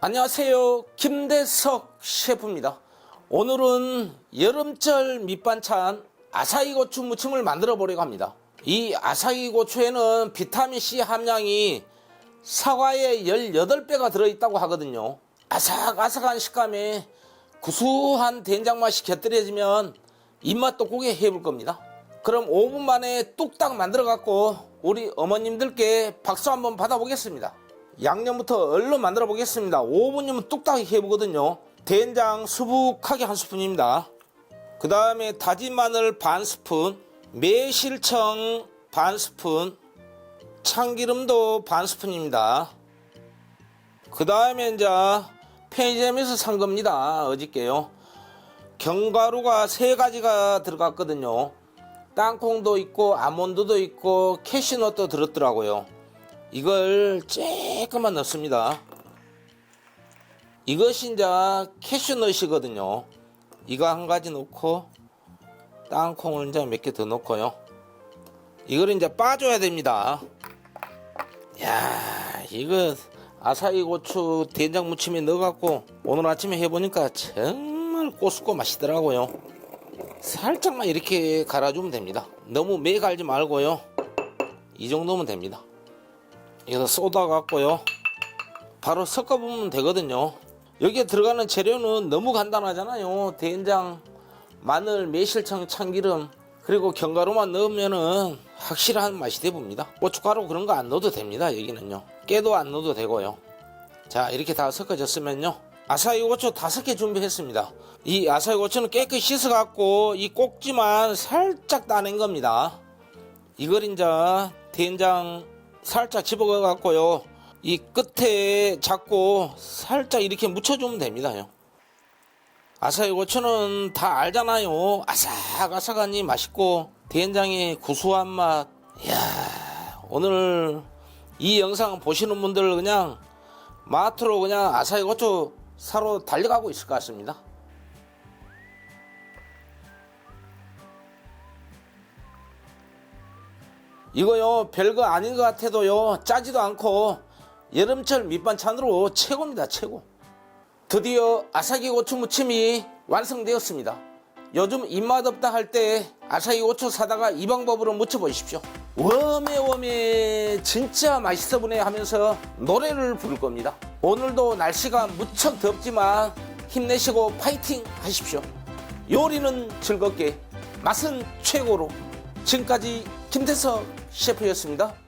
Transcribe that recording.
안녕하세요. 김대석 셰프입니다. 오늘은 여름철 밑반찬 아사이 고추 무침을 만들어 보려고 합니다. 이 아사이 고추에는 비타민C 함량이 사과의 18배가 들어있다고 하거든요. 아삭아삭한 식감에 구수한 된장 맛이 곁들여지면 입맛도 고게 해볼 겁니다. 그럼 5분 만에 뚝딱 만들어 갖고 우리 어머님들께 박수 한번 받아보겠습니다. 양념부터 얼른 만들어 보겠습니다. 5분이면 뚝딱 해보거든요. 된장 수북하게 한 스푼입니다. 그 다음에 다진 마늘 반 스푼, 매실청 반 스푼, 참기름도 반 스푼입니다. 그 다음에 이제 편의점에서 산 겁니다. 어저께요. 견과류가 세 가지가 들어갔거든요. 땅콩도 있고 아몬드도 있고 캐시넛도 들었더라고요. 이걸 조금만 넣습니다. 이것이 이제 캐슈넛이거든요. 이거 한 가지 넣고 땅콩을 이제 몇 개 더 넣고요. 이걸 이제 빠줘야 됩니다. 야, 이거 아사히 고추 된장 무침에 넣어갖고 오늘 아침에 해보니까 정말 꼬숩고 맛있더라고요. 살짝만 이렇게 갈아주면 됩니다. 너무 매 갈지 말고요. 이 정도면 됩니다. 여기다 쏟아 갖고요. 바로 섞어 보면 되거든요. 여기에 들어가는 재료는 너무 간단하잖아요. 된장, 마늘, 매실청, 참기름, 그리고 견과류만 넣으면은 확실한 맛이 돼 봅니다. 고춧가루 그런 거 안 넣어도 됩니다. 여기는요. 깨도 안 넣어도 되고요. 자, 이렇게 다 섞어졌으면요. 아사히 고추 다섯 개 준비했습니다. 이 아사히 고추는 깨끗이 씻어 갖고 이 꼭지만 살짝 따낸 겁니다. 이걸 이제 된장 살짝 집어가 갖고요. 이 끝에 잡고 살짝 이렇게 묻혀주면 됩니다. 아사히 고추는 다 알잖아요. 아삭아삭하니 맛있고 된장의 구수한 맛. 이야 오늘 이 영상 보시는 분들 그냥 마트로 그냥 아사히 고추 사러 달려가고 있을 것 같습니다. 이거요 별거 아닌 것 같아도요 짜지도 않고 여름철 밑반찬으로 최고입니다 최고. 드디어 아사기 고추 무침이 완성되었습니다. 요즘 입맛 없다 할 때 아사히 고추 사다가 이 방법으로 무쳐 보십시오. 웜에 웜에 진짜 맛있어 보네 하면서 노래를 부를 겁니다. 오늘도 날씨가 무척 덥지만 힘내시고 파이팅 하십시오. 요리는 즐겁게 맛은 최고로. 지금까지 김태석 셰프였습니다